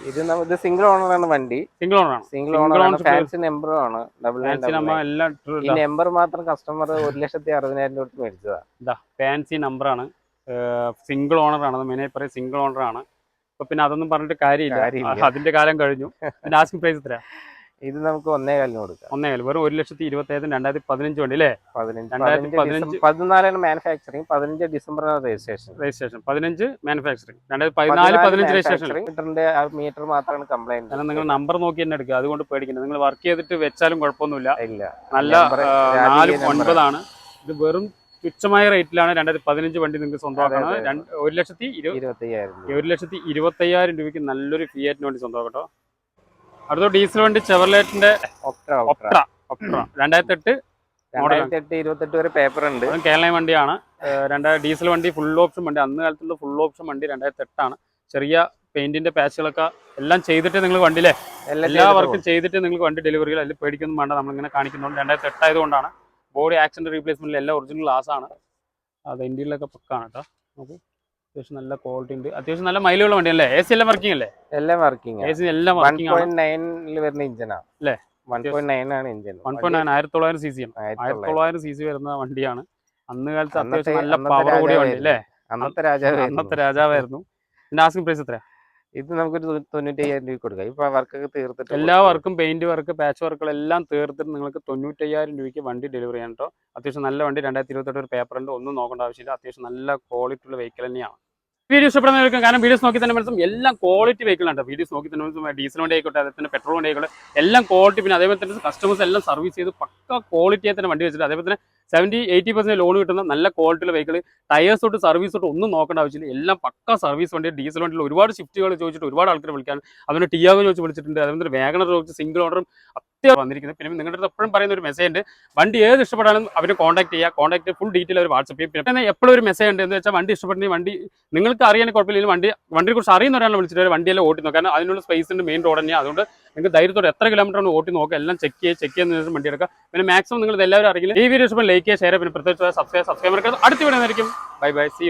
ഇത് ഇത് സിംഗിൾ ഓണർ ആണ് വണ്ടി. സിംഗിൾ ഓണർ ആണ്. സിംഗിൾ ആണ്. ഫാൻസി നമ്പർ ആണ്. ഡബിൾ ഫാൻസി നമ്പർ എല്ലാം ഈ നമ്പർ മാത്രം കസ്റ്റമർ ഒരു ലക്ഷത്തി അറുപതിനായിരം രൂപ മേടിച്ചതാ. ഫാൻസി നമ്പറാണ് സിംഗിൾ ഓണറാണ് അത് മെയിനായി പറയും സിംഗിൾ ഓണറാണ് അപ്പൊ പിന്നെ അതൊന്നും പറഞ്ഞിട്ട് കാര്യമില്ല. കാര്യമില്ല. അതിന്റെ കാലം കഴിഞ്ഞു. പിന്നെ ആസ്കിംഗ് പ്രൈസ് എത്രയാ? ഇത് നമുക്ക് ഒന്നേ കാലിന് കൊടുക്കാം. ഒന്നേ കാലം. വെറും ഒരു ലക്ഷത്തി ഇരുപത്തി ഏഴ് രണ്ടായിരത്തി പതിനഞ്ച് വണ്ടി അല്ലേ? പതിനഞ്ച് പതിനാലാണ് മാനുഫാക്ചറിങ് പതിനഞ്ച് ഡിസംബറാണ് രജിസ്ട്രേഷൻ രജിസ്ട്രേഷൻ പതിനഞ്ച് മാനുഫാക്ചറിങ് രണ്ടായിരത്തി പതിനാല് പതിനഞ്ച് രജിസ്ട്രേഷൻ മീറ്ററിന്റെ ആ മീറ്റർ മാത്രമാണ് കംപ്ലൈന്റ് കാരണം നിങ്ങൾ നമ്പർ നോക്കി തന്നെ എടുക്കുക. അതുകൊണ്ട് പേടിക്കുന്നത് നിങ്ങൾ വർക്ക് ചെയ്തിട്ട് വെച്ചാലും കുഴപ്പമൊന്നുമില്ല. ഇല്ല. നല്ല നാല് ഒൻപതാണ്. ഇത് വെറും തുച്ഛമായ റേറ്റിലാണ് രണ്ടായിരത്തി പതിനഞ്ച് വണ്ടി നിങ്ങൾക്ക് സ്വന്തമാക്കുന്നത് ഒരു ലക്ഷത്തി ഇരുപത്തി ഒരു ലക്ഷത്തി ഇരുപത്തയ്യായിരം രൂപയ്ക്ക് നല്ലൊരു ഫിയറ്റിന് വേണ്ടി സ്വന്തമാക്കട്ടോ കേട്ടോ. അടുത്ത ഡീസൽ വണ്ടി ചെവർലേറ്റിന്റെ ഒക്ട്ര ഒക്ട്ര ഒപ്ട്ര ഒപ്ട്ര രണ്ടായിരത്തി എട്ട് ഇരുപത്തെട്ട് വരെ പേപ്പർ ഉണ്ട്. കേരള വണ്ടിയാണ്. രണ്ടായിരം ഡീസൽ വണ്ടി ഫുൾ ഓപ്ഷൻ വണ്ടി. അന്ന് കാലത്തുള്ള ഫുൾ ഓപ്ഷൻ വണ്ടി രണ്ടായിരത്തി എട്ടാണ് ചെറിയ പെയിന്റിന്റെ പാച്ചുകളൊക്കെ എല്ലാം ചെയ്തിട്ട് നിങ്ങൾ വണ്ടിയിലെ എല്ലാം എല്ലാ വർക്കും ചെയ്തിട്ട് നിങ്ങൾ വണ്ടി ഡെലിവറികൾ അതിൽ പേടിക്കൊന്നും വേണ്ട. നമ്മളിങ്ങനെ കാണിക്കുന്നുണ്ട്. രണ്ടായിരത്തി എട്ടായതുകൊണ്ടാണ് ബോഡി ആക്സിഡന്റ് റീപ്ലേസ്മെന്റിൽ എല്ലാം ഒറിജിനൽ ഗ്ലാസ് ആണ്. അത് ഇന്ത്യയിലൊക്കെ പക്കാണ് കേട്ടോ നമുക്ക് അത്യാവശ്യം നല്ല ക്വാളിറ്റി ഉണ്ട്. അത്യാവശ്യം നല്ല മൈലുള്ള വണ്ടി അല്ലേ എ സി എല്ലാം വർക്കിംഗ് അല്ലേ? എല്ലാം വർക്കിംഗ് എ സി എല്ലാം വർക്കിംഗ് ആണ്. നയനിൽ വരുന്ന ഇഞ്ചിനാണ് അല്ലേ? വൺ പോയിന്റ് നയൻ ആണ് എഞ്ചിൻ വൺ പോയിന്റ് നയൻ ആയിരത്തി തൊള്ളായിരം സി സി ആണ് ആയിരത്തി തൊള്ളായിരം സി സി വരുന്ന വണ്ടിയാണ്. അന്ന് കാലത്ത് അത്യാവശ്യം നല്ല പവർ കൂടിയ വണ്ടി. അല്ലേ? അന്നത്തെ രാജാവ് അന്നത്തെ രാജാവായിരുന്നു. പിന്നെ ആസ്കിംഗ് പ്രൈസ് എത്രയാ? ഇത് നമുക്കൊരു തൊണ്ണൂ- തൊണ്ണൂറ്റി അയ്യായിരം രൂപ കൊടുക്കാം. ഇപ്പൊ വർക്കൊക്കെ തീർത്തിട്ട് എല്ലാ വർക്കും പെയിന്റ് വർക്ക് പാച്ച് വർക്കുകളെല്ലാം തീർത്തിട്ട് നിങ്ങൾക്ക് തൊണ്ണൂറ്റയ്യായിരം രൂപയ്ക്ക് വണ്ടി ഡെലിവറി ചെയ്യാൻ കേട്ടോ അത്യാവശ്യം നല്ല വണ്ടി രണ്ടായിരത്തി ഇരുപത്തെട്ട് ഒരു പേപ്പർ ഉണ്ട് ഒന്നും നോക്കേണ്ട ആവശ്യമില്ല. അത്യാവശ്യം നല്ല ക്വാളിറ്റി ഉള്ള വെഹിക്കിൾ തന്നെയാണ്. വീഡിയോ ഇഷ്ടപ്പെടുന്നവർക്ക് കാരണം വീഡിയോസ് നോക്കി തന്നെ മനസ്സിലും എല്ലാം ക്വാളിറ്റി വെഹിക്കിൾ ആണ് വീഡിയോസ് നോക്കി തന്നെ മനസ്സിലും ഡീസൽ വണ്ടി ആയിക്കോട്ടെ അതേ തന്നെ പെട്രോൾ വണ്ടി ആയിക്കോട്ടെ എല്ലാം ക്വാളിറ്റി പിന്നെ അതേപോലെ തന്നെ കസ്റ്റമേഴ്സ് എല്ലാം സർവീസ് ചെയ്ത് പക്ക ക്വാളിറ്റിയായി തന്നെ വണ്ടി വെച്ചിട്ട് അതേപോലെ തന്നെ സെവന്റി എയ്റ്റി പെർസെന്റ് ലോൺ കിട്ടുന്ന നല്ല ക്വാളിറ്റിയുള്ള വെഹിക്കിൾ ടയേഴ്സ് തൊട്ട് സർവീസ് തൊട്ട് ഒന്നും നോക്കേണ്ട ആവശ്യമില്ല. എല്ലാം പക്ക സർവീസ് വണ്ടി ഡീസൽ വണ്ടിയിൽ ഒരുപാട് ഷിഫ്റ്റുകൾ ചോദിച്ചിട്ട് ഒരുപാട് ആൾക്കാർ വിളിക്കാൻ. അതുപോലെ ടിയാഗോ ചോദിച്ച് വിളിച്ചിട്ടുണ്ട്. അതുപോലെ വേഗണർ ചോദിച്ച് സിംഗിൾ ഓർഡറും അത്യാവശ്യം വന്നിരിക്കുന്നത് പിന്നെ നിങ്ങളുടെ അടുത്ത് എപ്പോഴും പറയുന്ന ഒരു മെസ്സേജ് ഉണ്ട്. വണ്ടി ഏത് ഇഷ്ടപ്പെടാനും അവരെ കോൺടാക്ട് ചെയ്യുക കോൺടാക്ട് ഫുൾ ഡീറ്റെയിൽ അവർ വാട്സപ്പ് ചെയ്യും. പിന്നെ എപ്പോഴും ഒരു മെസ്സേജ് ഉണ്ട്. എന്ന് വെച്ചാൽ വണ്ടി ഇഷ്ടപ്പെടുന്ന വണ്ടി നിങ്ങൾക്ക് അറിയാൻ കുഴപ്പമില്ലെങ്കിൽ വണ്ടി വണ്ടിയെക്കുറിച്ച് അറിയുന്ന ഒരാളെ വിളിച്ചിട്ട് വണ്ടിയെല്ലാം ഓട്ടി നോക്കാൻ അതിനുള്ള സ്പേസ് ഉണ്ട്. മെയിൻ റോഡ് തന്നെയാണ് അതുകൊണ്ട് നിങ്ങൾക്ക് ധൈര്യത്തോടെ എത്ര കിലോമീറ്റർ ആണ് ഓട്ടി നോക്കുക എല്ലാം ചെക്ക് ചെയ്യുക ചെക്ക് ചെയ്യുന്ന ശേഷം വണ്ടി എടുക്കുക. പിന്നെ മാക്സിമം നിങ്ങൾ ഇതെല്ലാവരും അറിയില്ല ഈ വീഡിയോ ഇഷ്ടം ലൈക്ക് ചെയ്യുക ഷെയർ പിന്നെ പ്രത്യേകിച്ച് സബ്സ്ക്രൈബ് സബ്സ്ക്രൈബർ അടുത്ത വീഡിയോ ആയിരിക്കും. Bye bye see you